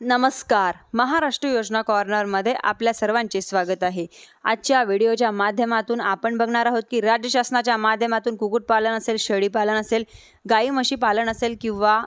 नमस्कार. महाराष्ट्र योजना कॉर्नरमध्ये आपल्या सर्वांचे स्वागत आहे. आजच्या व्हिडिओच्या माध्यमातून आपण बघणार आहोत की राज्य शासनाच्या माध्यमातून कुक्कुटपालन असेल शेळीपालन असेल गाई म्हशी पालन असेल किंवा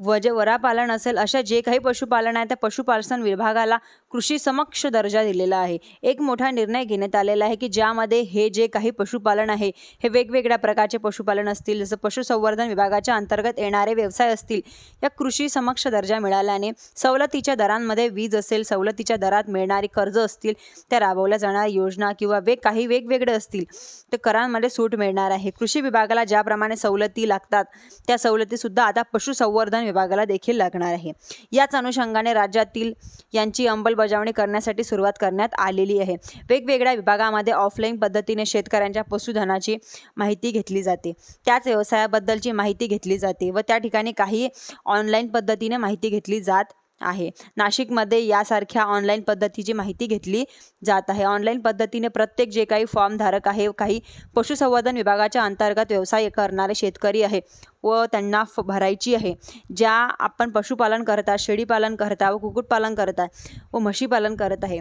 वज वरापालन असेल अशा जे काही पशुपालन आहे त्या पशुपालन विभागाला कृषी समक्ष दर्जा दिलेला आहे. एक मोठा निर्णय घेण्यात आलेला आहे की ज्यामध्ये हे जे काही पशुपालन आहे हे वेगवेगळ्या प्रकारचे पशुपालन असतील जसं पशुसंवर्धन विभागाच्या अंतर्गत येणारे व्यवसाय असतील या कृषी समक्ष दर्जा मिळाल्याने सवलत सवलतीच्या दरांमध्ये वीज असेल सवलतीच्या दरात मिळणारी कर्ज असतील त्या राबवल्या जाणाऱ्या योजना किंवा वेग काही वेगवेगळे असतील तर करांमध्ये सूट मिळणार आहे. कृषी विभागाला ज्याप्रमाणे सवलती लागतात त्या सवलतीसुद्धा आता पशुसंवर्धन विभागाला देखील लागणार आहे. याच अनुषंगाने राज्यातील यांची अंमलबजावणी करण्यासाठी सुरुवात करण्यात आलेली आहे. वेगवेगळ्या विभागामध्ये ऑफलाईन पद्धतीने शेतकऱ्यांच्या पशुधनाची माहिती घेतली जाते. त्याच व्यवसायाबद्दलची माहिती घेतली जाते व त्या ठिकाणी काही ऑनलाईन पद्धतीने माहिती घेतली जात आहे. नाशिकमध्ये यासारख्या ऑनलाईन पद्धतीची माहिती घेतली जात आहे. ऑनलाईन पद्धतीने प्रत्येक जे काही फॉर्म धारक आहे काही पशुसंवर्धन विभागाच्या अंतर्गत व्यवसाय करणारे शेतकरी आहे व त्यांना फ भरायची आहे. ज्या आपण पशुपालन करता शेळीपालन करता व कुक्कुटपालन करता व म्हशीपालन करत आहे.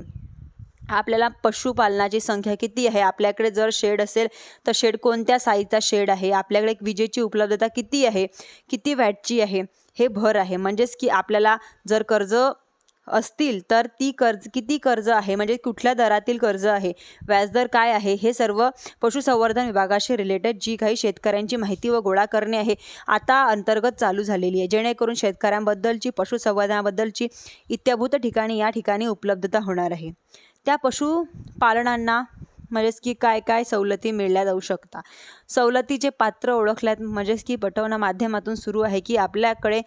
आपल्याला पशुपालनाची संख्या किती आहे? आपल्याकडे जर शेड असेल तर शेड कोणत्या साईजचा शेड आहे? आपल्याकडे विजेची उपलब्धता किती आहे? किती वॅटची आहे? हे भर आहे. म्हणजेच की आपल्याला जर कर्ज असतील तर ती कर्ज किती कर्ज आहे? म्हणजे कुठल्या दरातील कर्ज आहे? व्याजदर काय आहे? हे सर्व पशुसंवर्धन विभागाशी रिलेटेड जी काही शेतकऱ्यांची माहिती व गोळा करणे आहे आता अंतर्गत चालू झालेली आहे. जेणेकरून शेतकऱ्यांबद्दलची पशुसंवर्धनाबद्दलची इत्याभूत ठिकाणी या ठिकाणी उपलब्धता होणार आहे. त्या पशुपालनांना म्हणजेच की काय काय सवलती मिळल्या जाऊ शकतात सवलतीचे पात्र ओळखल्यात म्हणजेच की पटवणा माध्यमातून सुरू आहे की आपल्याकडे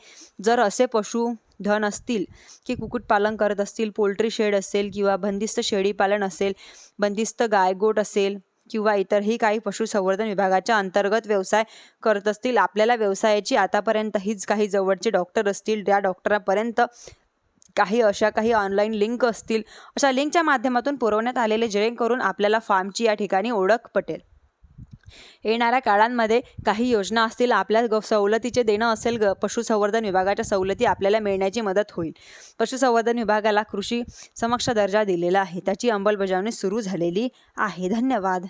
जर असे पशु धन असतील की कुक्कुटपालन करत असतील पोल्ट्री शेड असेल किंवा बंदिस्त शेळीपालन असेल बंदिस्त गायगोट असेल किंवा इतरही काही पशुसंवर्धन विभागाच्या अंतर्गत व्यवसाय करत असतील आपल्याला व्यवसायाची आतापर्यंत हीच काही जवळचे डॉक्टर असतील त्या डॉक्टरांपर्यंत काही अशा काही ऑनलाईन लिंक असतील अशा लिंकच्या माध्यमातून पुरवण्यात आलेले जेणेकरून आपल्याला फार्मची या ठिकाणी ओळख पटेल. येणाऱ्या काळांमध्ये काही योजना असतील आपल्या ग सवलतीचे देणं असेल ग पशुसंवर्धन विभागाच्या सवलती आपल्याला मिळण्याची मदत होईल. पशुसंवर्धन विभागाला कृषी समक्ष दर्जा दिलेला आहे त्याची अंमलबजावणी सुरू झालेली आहे. धन्यवाद.